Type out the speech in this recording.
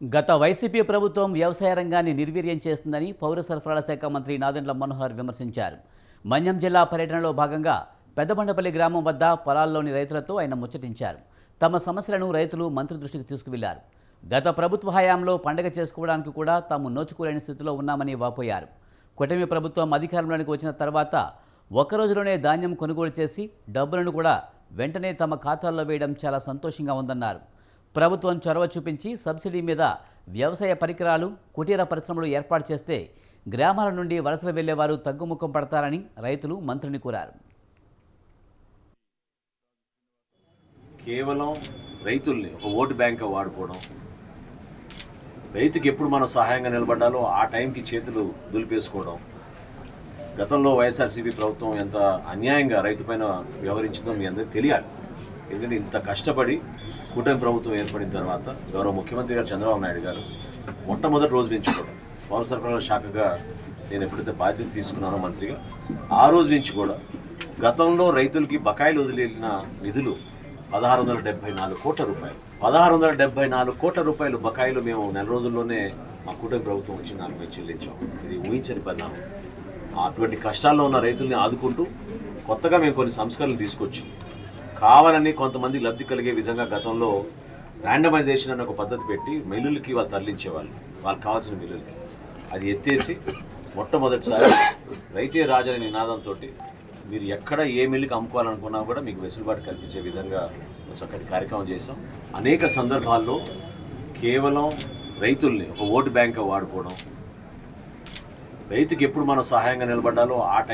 గత వైసీపీ ప్రభుత్వం వ్యవసాయ రంగాన్ని నిర్వీర్యం చేస్తుందని పౌర సరఫరాల శాఖ మంత్రి నాదెండ్ల మనోహర్ విమర్శించారు. మన్యం జిల్లా పర్యటనలో భాగంగా పెద్దబండపల్లి గ్రామం వద్ద పొలాల్లోని రైతులతో ఆయన ముచ్చటించారు. తమ సమస్యలను రైతులు మంత్రి దృష్టికి తీసుకువెళ్ళారు. గత ప్రభుత్వ హయాంలో పండగ చేసుకోవడానికి కూడా తాము నోచుకోలేని స్థితిలో ఉన్నామని వాపోయారు. కూటమి ప్రభుత్వం అధికారంలోనికి వచ్చిన తర్వాత ఒక్కరోజులోనే ధాన్యం కొనుగోలు చేసి డబ్బులను కూడా వెంటనే తమ ఖాతాల్లో వేయడం చాలా సంతోషంగా ఉందన్నారు. ప్రభుత్వం చొరవ చూపించి సబ్సిడీ మీద వ్యవసాయ పరికరాలు కుటీర పరిశ్రమలు ఏర్పాటు చేస్తే గ్రామాల నుండి వలసలు వెళ్ళేవారు తగ్గుముఖం పడతారని రైతులు మంత్రిని కోరారు. కేవలం రైతుల్ని ఒక ఓటు బ్యాంక్ వాడుకోవడం రైతుకి ఎప్పుడు మనం సహాయంగా నిలబడ్డాలో ఆ టైంకి చేతులు దులిపేసుకోవడం గతంలో వైఎస్ఆర్సీపీ ప్రభుత్వం ఎంత అన్యాయంగా రైతు పైన వ్యవహరించిందో మీ అందరికీ తెలియాలి. ఎందుకంటే ఇంత కష్టపడి కూటమి ప్రభుత్వం ఏర్పడిన తర్వాత గౌరవ ముఖ్యమంత్రి గారు చంద్రబాబు నాయుడు గారు మొట్టమొదటి రోజు నుంచి కూడా పౌర సరఫరాల శాఖగా నేను ఎప్పుడైతే బాధ్యత తీసుకున్నానో మంత్రిగా ఆ రోజు నుంచి కూడా గతంలో రైతులకి బకాయిలు వదిలేసిన నిధులు పదహారు వందల డెబ్బై నాలుగు కోట్ల రూపాయలు. పదహారు వందల డెబ్బై నాలుగు కోట్ల రూపాయలు బకాయిలు మేము నెల రోజుల్లోనే మా కూటమి ప్రభుత్వం వచ్చి నాకు మేము చెల్లించాం. ఇది ఊహించని పరిణామం. అటువంటి కష్టాల్లో ఉన్న రైతుల్ని ఆదుకుంటూ కొత్తగా మేము కొన్ని సంస్కరణలు తీసుకొచ్చి. కావాలని కొంతమంది లబ్ధి కలిగే విధంగా గతంలో ర్యాండమైజేషన్ అనే ఒక పద్ధతి పెట్టి మిల్లులకి వాళ్ళు తరలించేవాళ్ళు. వాళ్ళకి కావాల్సిన మిల్లులకి అది ఎత్తేసి మొట్టమొదటిసారి రైతే రాజని నినాదంతో మీరు ఎక్కడ ఏ మిల్లుకి అమ్ముకోవాలనుకున్నా కూడా మీకు వెసులుబాటు కల్పించే విధంగా చక్కటి కార్యక్రమం చేసాం అనేక సందర్భాల్లో కేవలం రైతుల్ని ఒక ఓటు బ్యాంక్గా వాడుకోవడం రైతుకి ఎప్పుడు మనం సహాయంగా నిలబడ్డాలో ఆ టైం